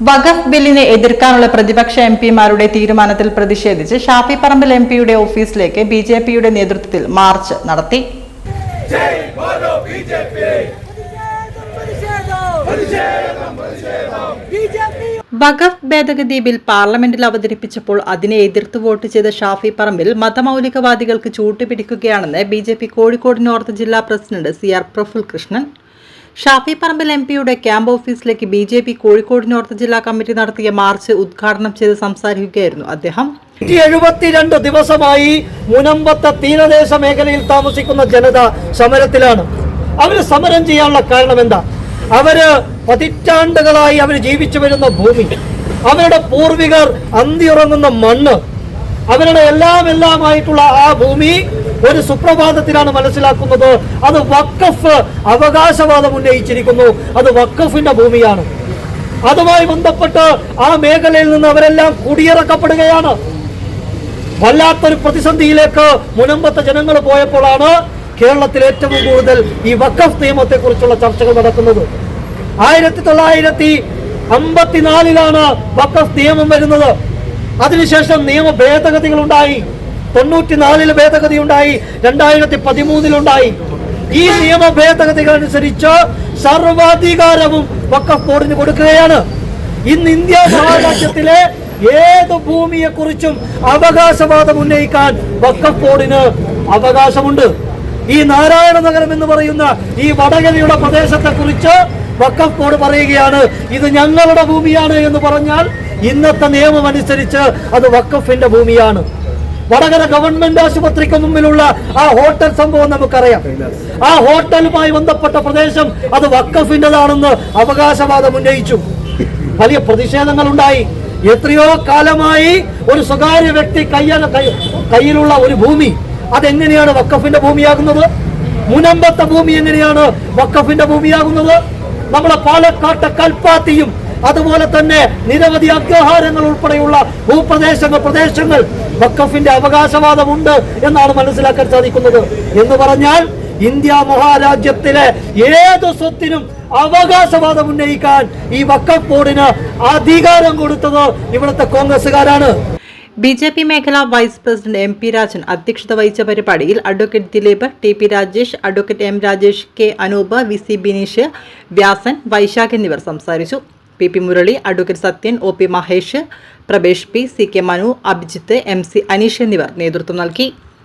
വഖഫ് ബില്ലിനെ എതിർക്കാനുള്ള പ്രതിപക്ഷ എം പിമാരുടെ തീരുമാനത്തിൽ പ്രതിഷേധിച്ച് ഷാഫി പറമ്പിൽ എം പിയുടെ ഓഫീസിലേക്ക് ബി ജെ പിയുടെ നേതൃത്വത്തിൽ മാർച്ച് നടത്തി. വഖഫ് ഭേദഗതി ബിൽ പാർലമെന്റിൽ അവതരിപ്പിച്ചപ്പോൾ അതിനെ എതിർത്ത് വോട്ട് ചെയ്ത ഷാഫി പറമ്പിൽ മതമൗലികവാദികൾക്ക് ചൂട്ടുപിടിക്കുകയാണെന്ന് B J P Kozhikode north ജില്ലാ president C R Praful Krishnan Shafi Parambil M പിയുടെ ക്യാമ്പ് ഓഫീസിലേക്ക് B J P Kozhikode north ജില്ലാ കമ്മിറ്റി നടത്തിയ മാർച്ച് ഉദ്ഘാടനം ചെയ്ത് സംസാരിക്കുകയായിരുന്നു അദ്ദേഹം. എഴുപത്തിരണ്ട് ദിവസമായി മുനമ്പത്ത തീരദേശ മേഖലയിൽ താമസിക്കുന്ന ജനത സമരത്തിലാണ്. അവർ സമരം ചെയ്യാനുള്ള കാരണം എന്താ? അവർ പതിറ്റാണ്ടുകളായി അവർ ജീവിച്ചു വരുന്ന ഭൂമി അവരുടെ പൂർവികർ അന്തിയുറങ്ങുന്ന മണ്ണ് അവരുടെ എല്ലാം എല്ലാമായിട്ടുള്ള ആ ഭൂമി ഒരു സുപ്രഭാതത്തിലാണ് മനസ്സിലാക്കുന്നത്. അത് വക്കഫ് അവകാശവാദം ഉന്നയിച്ചിരിക്കുന്നു. അത് വക്കഫിന്റെ ഭൂമിയാണ്. അതുമായി ബന്ധപ്പെട്ട് ആ മേഖലയിൽ നിന്ന് അവരെല്ലാം കുടിയിറക്കപ്പെടുകയാണ്. വല്ലാത്തൊരു പ്രതിസന്ധിയിലേക്ക് മുനമ്പത്തെ ജനങ്ങൾ പോയപ്പോഴാണ് കേരളത്തിൽ ഏറ്റവും കൂടുതൽ ഈ വക്കഫ് നിയമത്തെ കുറിച്ചുള്ള ചർച്ചകൾ നടക്കുന്നത്. ആയിരത്തി തൊള്ളായിരത്തി അമ്പത്തിനാലിലാണ് വക്കഫ് നിയമം വരുന്നത്. അതിനുശേഷം നിയമ ഭേദഗതികൾ ഉണ്ടായി തൊണ്ണൂറ്റിനാലിൽ ഭേദഗതി ഉണ്ടായി രണ്ടായിരത്തി പതിമൂന്നിലുണ്ടായി ഈ നിയമ ഭേദഗതികൾ അനുസരിച്ച് സർവാധികാരവും വക്കഫ് ബോർഡിന് കൊടുക്കുകയാണ്. ഇന്ന് ഇന്ത്യ മഹാരാജ്യത്തിലെ ഏത് ഭൂമിയെ കുറിച്ചും അവകാശവാദം ഉന്നയിക്കാൻ വക്കഫ് ബോർഡിന് അവകാശമുണ്ട്. ഈ നാരായണ നഗരം എന്ന് പറയുന്ന ഈ വടകരയുടെ പ്രദേശത്തെ കുറിച്ച് വക്കഫ് ബോർഡ് പറയുകയാണ് ഇത് ഞങ്ങളുടെ ഭൂമിയാണ് എന്ന് പറഞ്ഞാൽ ഇന്നത്തെ നിയമം അനുസരിച്ച് അത് വക്കഫിന്റെ ഭൂമിയാണ്. വടകര ഗവൺമെന്റ് ആശുപത്രിക്ക് മുമ്പിലുള്ള ആ ഹോട്ടൽ സംഭവം നമുക്കറിയാം. ആ ഹോട്ടലുമായി ബന്ധപ്പെട്ട പ്രദേശം അത് വക്കഫിന്റെതാണെന്ന് അവകാശവാദം ഉന്നയിച്ചു. വലിയ പ്രതിഷേധങ്ങൾ ഉണ്ടായി എത്രയോ കാലമായി ഒരു സ്വകാര്യ വ്യക്തി കയ്യ കയ്യിലുള്ള ഒരു ഭൂമി അതെങ്ങനെയാണ് വക്കഫിന്റെ ഭൂമിയാകുന്നത്? മുനമ്പത്തെ ഭൂമി എങ്ങനെയാണ് വക്കഫിന്റെ ഭൂമിയാകുന്നത്? നമ്മളെ പാലക്കാട്ടെ കൽപ്പാത്തിയും അതുപോലെ തന്നെ നിരവധി അഗ്രഹാരങ്ങൾ ഉൾപ്പെടെയുള്ള ഭൂപ്രദേശങ്ങൾ പ്രദേശങ്ങൾ വക്കഫിന്റെ അവകാശവാദമുണ്ട് എന്നാണ് മനസ്സിലാക്കാൻ സാധിക്കുന്നത്. എന്ന് പറഞ്ഞാൽ ഇന്ത്യ മഹാരാജ്യത്തിലെ ഏത് സ്വത്തിനും അവകാശവാദം ഉന്നയിക്കാൻ ഈ വക്കഫ് ബോർഡിന് അധികാരം കൊടുത്തത് ഇവിടുത്തെ കോൺഗ്രസുകാരാണ് ബി ജെ പി മേഖലാ vice president M P Rajan അധ്യക്ഷത വഹിച്ച പരിപാടിയിൽ advocate Dileep T P Rajesh advocate M Rajesh K Anoop V C Bineesh Vyasan Vaishakh എന്നിവർ സംസാരിച്ചു. P P Murali advocate Sathyan O P Mahesh Prabesh P C K Manu Abhijith M C Aneesh എന്നിവർ നേതൃത്വം നൽകി.